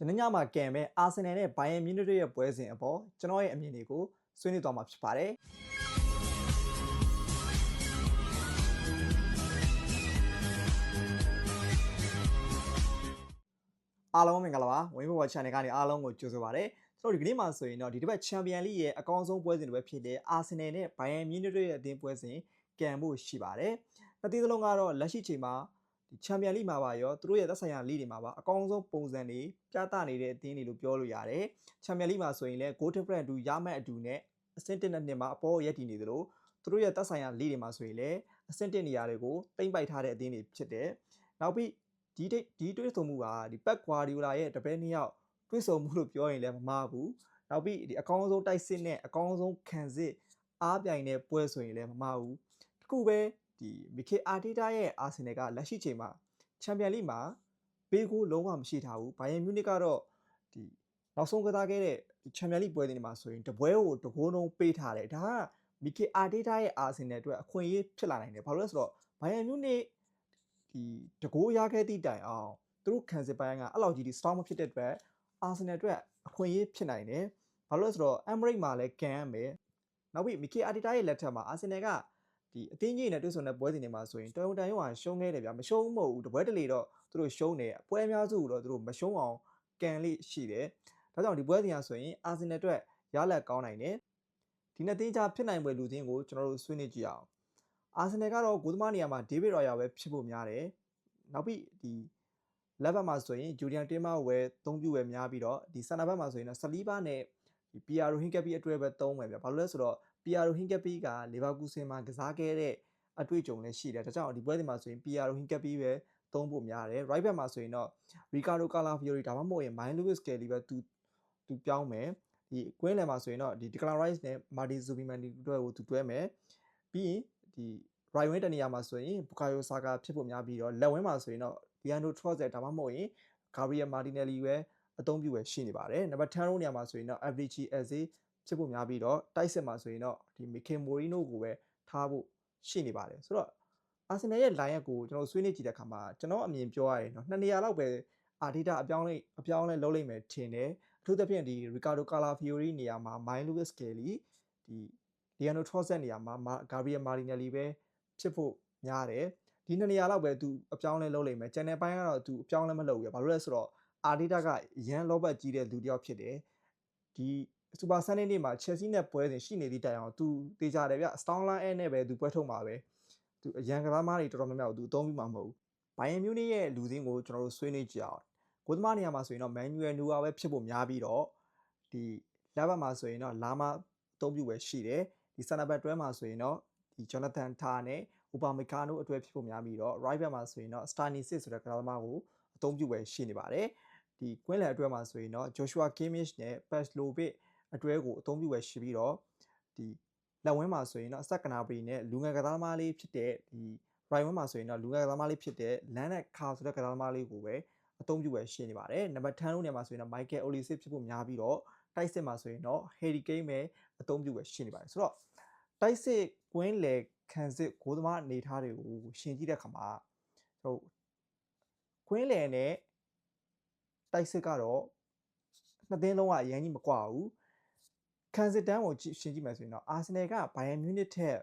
ယနေ့ညမှာကံမဲ့အာဆင်နယ်နဲ့ဘိုင်ယန်မြူနစ်တို့ရဲ့ပွဲစဉ်အပေါ်ကျွန်တော်ရဲ့အမြင်တွေကိုဆွေးနွေးသွားမှာဖြစ်ပါတယ်အားလုံးမင်္ဂလာပါဝင်းဘော် channel ကနေအားလုံးကိုကြိုဆိုပါရစေကျွန်တော်ဒီကနေ့မှာဆိုရင်တော့ဒီတစ်ပတ်ချန်ပီယံလိရဲ့အကောင်းဆုံးပွဲစဉ်တွေပဲဖြစ်တဲ့အာဆင်နယ်နဲ့ဘိုင်ယန်မြူနစ်တို့ရဲ့အသင်းပွဲစဉ်ကံဖို့ရှိပါတယ်နှစ်သင်းစလုံးကတော့လက်ရှိချိန်မှာ ဒီချန်ပီယံလိမှာပါရောသူတို့ရဲ့သက်ဆိုင်ရာလိတွေမှာပါအကောင်းဆုံးပုံစံတွေပြသနေတဲ့အသင်းတွေလို့ပြောလို့ရတယ်ချန်ပီယံလိမှာဆိုရင်လည်း goal difference အတူရမှတ်အတူနဲ့အဆင့်1နဲ့2မှာအပေါ်ရက်တည်နေသလိုသူတို့ရဲ့သက်ဆိုင်ရာလိတွေမှာဆိုရင်လည်းအဆင့်1နေရာတွေကိုတိမ့်ပိုက်ထားတဲ့အသင်းတွေဖြစ်တယ်နောက်ပြီးဒီတိဒီတွေးဆုံမှုကဒီပက်ကွာဒီယိုလာရဲ့တပည့်နှစ်ယောက်တွေးဆုံမှုလို့ပြောရင်လည်းမမှားဘူးနောက်ပြီးဒီအကောင်းဆုံးတိုက်စစ်နဲ့အကောင်းဆုံးခံစစ်အားပြိုင်တဲ့ပွဲဆိုရင်လည်းမမှားဘူးတခုပဲ ဒီမီကေအာတီတာရဲ့အာဆင်နယ်ကလက်ရှိချိန်မှာချန်ပီယံလိမှာဘေးကိုလုံးဝမရှိထားဘူးဘိုင်ယန်မြူနစ်ကတော့ဒီနောက်ဆုံးကစားခဲ့တဲ့ဒီချန်ပီယံလိပွဲတွေမှာဆိုရင်တပွဲကိုတကိုးလုံးပေးထားတယ်ဒါကမီကေအာတီတာရဲ့အာဆင်နယ်အတွက်အခွင့်အရေးဖြစ်လာနိုင်တယ်ဘာလို့လဲဆိုတော့ဘိုင်ယန်မြူနစ်ဒီတကိုးရခဲ့သည့်တိုင်အောင်သူတို့ခံစစ်ပိုင်းကအဲ့လောက်ကြီးဒီ strong မဖြစ်တဲ့အတွက်အာဆင်နယ်အတွက်အခွင့်အရေးဖြစ်နိုင်တယ်ဘာလို့လဲဆိုတော့ Emirates မှာလည်းကန်ရမယ်နောက်ပြီးမီကေအာတီတာရဲ့လက်ထက်မှာအာဆင်နယ်က ဒီအသင်းကြီးနဲ့တွေ့ဆုံတဲ့ပွဲစဉ်တွေမှာဆိုရင်တော်ရုံတန်ရုံကရှုံးခဲ့တယ်ဗျာမရှုံးမဟုတ်ဘူးတပွဲတလေတော့သူတို့ရှုံးတယ်ပွဲအများစုတော့သူတို့မရှုံးအောင်ကန်လိရှိတယ်ဒါကြောင့်ဒီပွဲစဉ်ကဆိုရင်အာဆင်နယ်အတွက်ရလက်ကောင်းနိုင်တယ်ဒီနှစ်သင်းကြားဖြစ်နိုင်ပွဲလူချင်းကိုကျွန်တော်တို့ဆွေးနွေးကြည့်အောင်အာဆင်နယ်ကတော့ဂိုးသမားနေရာမှာဒေးဗစ်ရော်ယာပဲဖြစ်ဖို့များတယ်နောက်ပြီးဒီလက်ဘက်မှာဆိုရင်ဂျူလီယန်တင်းမာဝယ်အသုံးပြုဝယ်များပြီးတော့ဒီဆန်နာဘက်မှာဆိုရင်တော့ဆလီဘာနဲ့ဒီပီယာရိုဟင်ကပီအတွဲပဲသုံးမယ်ဗျဘာလို့လဲဆိုတော့ ပီယာရိုဟင်ကပီကလီဗာပူးဆင်မှာကစားခဲ့တဲ့အတွေ့အကြုံလည်းရှိတယ်ဒါကြောင့်ဒီပွဲစဉ်မှာဆိုရင်ပီယာရိုဟင်ကပီပဲသုံးဖို့များတယ် right back မှာဆိုရင်တော့ရီကာဒိုကာလာဖီယိုရီဒါမှမဟုတ်ရင်မိုင်းလူးဝစ်ကယ်လီပဲသူသူပြောင်းမယ်ဒီကွင်းလယ်မှာဆိုရင်တော့ဒီဒီကလာရိုက်စ်နဲ့မာတီဇူဘီမန်ဒီတို့ကိုသူတွဲမယ်ပြီးရင်ဒီ right wing တနေရာမှာဆိုရင်ဘူကာယိုဆာကာဖြစ်ဖို့များပြီးတော့လက်ဝင်းမှာဆိုရင်တော့ဒီယန်ဒိုထရော့ဇက်ဒါမှမဟုတ်ရင်ဂါဘရီယယ်မာတီနယ်လီပဲအသုံးပြုပဲရှိနေပါတယ်နံပါတ်10ရိုးနေရာမှာဆိုရင်တော့ Avicii Eze ဖြစ်ဖို့များပြီးတော့တိုက်စစ်မှာဆိုရင်တော့ဒီ Mikel Morino ကိုပဲထားဖို့ရှိနေပါတယ်ဆိုတော့အာဆင်နယ်ရဲ့ line up ကိုကျွန်တော်ဆွေးနွေးကြည့်တဲ့အခါမှာကျွန်တော်အမြင်ပြောရရင်တော့နှစ်နေရာလောက်ပဲအာဒီတာအပြောင်းလဲအပြောင်းလဲလုပ်လိုက်မယ်ထင်တယ်အထူးသဖြင့်ဒီ Ricardo Calafiori နေရာမှာ Mike Lewis Kelly ဒီ Leandro Trossard နေရာမှာ Gabriel Martinelli ပဲဖြစ်ဖို့များတယ်ဒီနှစ်နေရာလောက်ပဲသူအပြောင်းလဲလုပ်လိုက်မယ်ကျန်တဲ့ပိုင်းကတော့သူအပြောင်းလဲမလုပ်ဘူးဘာလို့လဲဆိုတော့အာဒီတာကရန်လောဘတ်ကြီးတဲ့လူတစ်ယောက်ဖြစ်တယ်ဒီ စူပါဆန်နေ့နေ့မှာ Chelsea နဲ့ပွဲစဉ်ရှိနေသည့်တိုင်အောင်သူတေချာတယ်ဗျ Stoneland အဲနဲ့ပဲသူပွဲထုတ်မှာပဲသူအရန်ကစားမားတွေတော်တော်များများကိုသူအသုံးပြုမှာမဟုတ်ဘူးဘိုင်ယန်မြူးနစ်ရဲ့လူစင်းကိုကျွန်တော်တို့ဆွေးနွေးကြအောင်ကိုသမားနေရာမှာဆိုရင်တော့ Manuel Neuer ပဲဖြစ်ဖို့များပြီးတော့ဒီလက်ဘက်မှာဆိုရင်တော့လာမအသုံးပြုပဲရှိတယ်ဒီဆန်နာဘက်တွဲမှာဆိုရင်တော့ဒီ Jonathan Tah နဲ့ Upamecano အတွဲဖြစ်ဖို့များပြီးတော့ right back မှာဆိုရင်တော့ Stanisic ဆိုတဲ့ကစားသမားကိုအသုံးပြုပဲရှိနေပါတယ်ဒီကွင်းလယ်အတွဲမှာဆိုရင်တော့ Joshua Kimmich နဲ့ Pavlovic အတွဲကိုအသုံးပြုပဲရှိပြီးတော့ဒီလက်ဝင်းမှာဆိုရင်တော့စက်ကနာပရီနဲ့လူငယ်ကစားသမားလေးဖြစ်တဲ့ဒီ right wing မှာဆိုရင်တော့လူငယ်ကစားသမားလေးဖြစ်တဲ့ Land နဲ့ Car ဆိုတဲ့ကစားသမားလေးကိုပဲအသုံးပြုပဲရှိနေပါတယ်နံပါတ်10လို့နေမှာဆိုရင်တော့ Michael Olise ဖြစ်ဖို့များပြီးတော့တိုက်စစ်မှာဆိုရင်တော့ Harry Kane ပဲအသုံးပြုပဲရှိနေပါတယ်ဆိုတော့တိုက်စစ်ကွင်းလေခံစစ်ဂိုးသမားအနေထားတွေကိုရှင်းကြည့်တဲ့အခါမှာဟိုကွင်းလေနဲ့တိုက်စစ်ကတော့နှစ်သင်းလုံးကအရင်ကြီးမကွာဘူး ခံစစ်တန်းကိုရှင်းကြည့်မယ်ဆိုရင်တော့အာဆင်နယ်ကဘိုင်ယန်မြူနစ်ထက်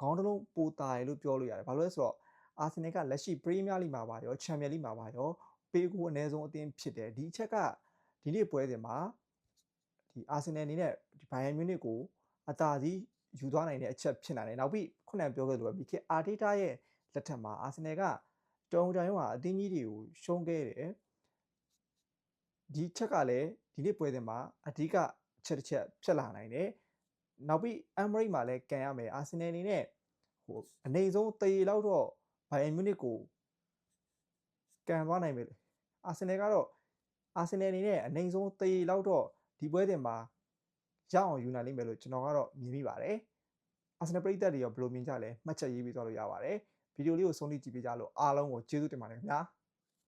ခေါင်းတစ်လုံးပိုတာတယ်လို့ပြောလို့ရတယ်ဘာလို့လဲဆိုတော့အာဆင်နယ်ကလက်ရှိပရီးမီးယားလိမှာပါရောချန်ပီယံလိမှာပါရောပေးကိုအနည်းဆုံးအသင်းဖြစ်တယ်ဒီအချက်ကဒီနေ့ပွဲစဉ်မှာဒီအာဆင်နယ်အနေနဲ့ဒီဘိုင်ယန်မြူနစ်ကိုအသာစီးယူသွားနိုင်တဲ့အချက်ဖြစ်နိုင်တယ်နောက်ပြီးခုနကပြောခဲ့သလိုပဲဘီကေအာတေတာရဲ့လက်ထက်မှာအာဆင်နယ်ကတုံးတိုင်ကအသင်းကြီးတွေကိုရှုံးခဲ့တယ်ဒီချက်ကလည်းဒီနေ့ပွဲစဉ်မှာအဓိကအ ချက်တစ်ချက်ဖြစ်လာနိုင်တယ်နောက်ပြီး Emirates မှာလည်းကန်ရမယ်အာဆင်နယ်အနေနဲ့ဟိုအနေဆုံးတေလောက်တော့ဘိုင်ယန်မြူနစ်ကိုကန်သွားနိုင်မယ်အာဆင်နယ်ကတော့အာဆင်နယ်အနေနဲ့အနေဆုံးတေလောက်တော့ဒီပွဲတင်မှာရအောင်ယူနိုင်လိမ့်မယ်လို့ကျွန်တော်ကတော့မြင်မိပါတယ်အာဆင်နယ်ပရိသတ်တွေရောဘယ်လိုမြင်ကြလဲမှတ်ချက်ရေးပြီးသွားလို့ရပါတယ်ဗီဒီယိုလေးကိုဆုံးဖြတ်ကြည့်ပေးကြလို့အားလုံးကိုကျေးဇူးတင်ပါတယ်ခင်ဗျာ